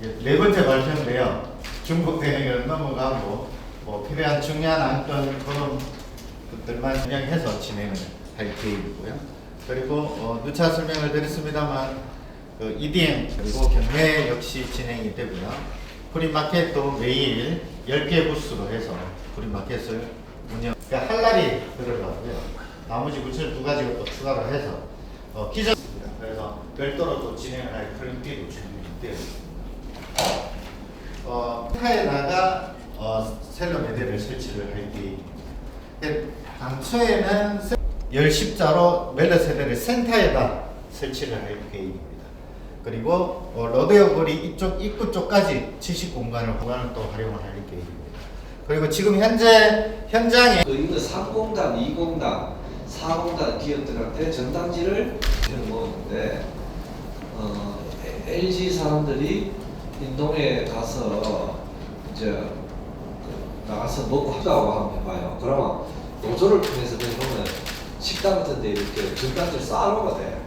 네 번째 발표인데요. 중복 대행을 넘어가고 뭐 필요한 중요한 안건 그런 것들만 진행해서 진행을 할 계획이고요. 그리고 어, 누차 설명을 드렸습니다만 그 EDM 그리고 경매 역시 진행이 되고요. 프리마켓도 매일 10개 부스로 해서 프리마켓을 운영. 그러니까 할 날이 들어가고요. 나머지 부스를 두 가지가 또 추가를 해서 어, 기존 그래서 별도로 또 진행을 할 프린트도 준비되어 있습니다. 어, 타에다가 어, 셀러 매대를 설치를 할 계획입니다. 근데 당초에는 세- 열 십자로 멜러 세대를 센터에다 설치를 할 계획입니다. 그리고 어, 로데오 거리 이쪽 입구 쪽까지 70 공간을 공간을 또 활용을 할 계획입니다. 그리고 지금 현재 현장에 그 이거 3공단, 2공단, 4공단 기업들한테 전단지를 먹었는데 어, LG 사람들이 인동에 가서 이제 그 나가서 먹고 하자고 한번 해봐요. 그러면 노조를 통해서 그러면 식당 같은 데 이렇게 전단지를 쌓아놓으면 돼.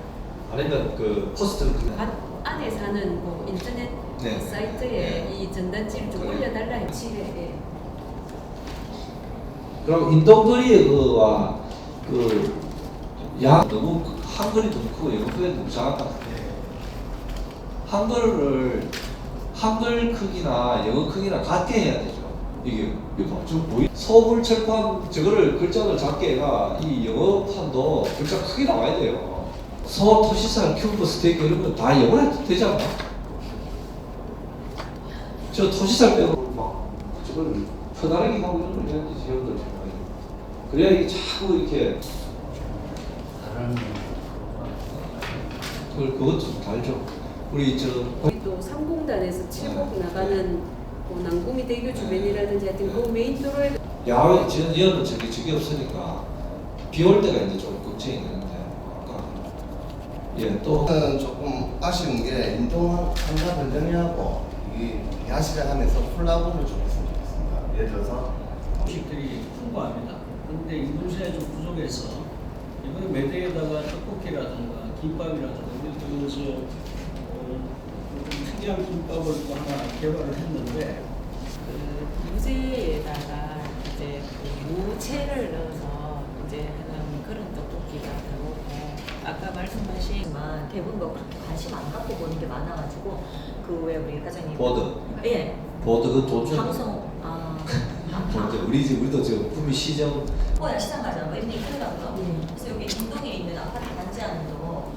아니면 그 포스트를 그냥 밭 안에 사는 뭐 인터넷 네. 사이트에 네. 이 전단지를 좀 그래. 올려달라 했지. 예. 그럼 인동거리의 그와 그양 너무 크- 한글이 너무 크고 영어가 너무 것 같아요. 한글을 한글 크기나 영어 크기나 같게 해야 되죠. 이게 봐, 좀 보이. 서울 철판 저거를 글자를 작게 해가 이 영어판도 글자 크게 나와야 돼요. 서 토시살 큐브 스테이크 이런 거 다 영어로 해도 되지 않나? 저 토시살 빼고 막 저걸 편안하게 하고 이런 걸 해야지 정말. 그래야 이게 자꾸 이렇게 그걸 그것 좀 달죠. 우리 저 3공단에서 7곡 나가는 뭐 남구미 대교 주변이라든지 하여튼 그 메인 도로에 야외 지금 여는 저기 저기 없으니까 비 올 때가 이제 좀 걱정이 되는데 아까 예또 저는 조금 아쉬운 게 인동 한가 변정이하고 이 야시장 안에서 콜라보를 좀 했으면 좋겠습니다. 예를 들어서 음식들이 풍부합니다. 그런데 인도시에 좀 부족해서 이번에 매대에다가 떡볶이라든가 김밥이라든가 이런 저 어, 좀 특이한 김밥을 또 하나 개발을 했는데 그 유제에다가 이제 그 무채를 넣어서 이제 하는 그런 떡볶이가 들어오고 아까 말씀하신 만 대부분 뭐 그렇게 관심 안 갖고 보는 게 많아가지고 그 왜 우리 과장님 보드? 예. 보드 그 도중 방송. 아. 먼저 우리 집 우리도 지금 구미 시정. 뭐야 시장 가잖아 뭐 이런 얘기 하더라고요. 음. 그래서 여기 인동에 있는 아파트 단지 안도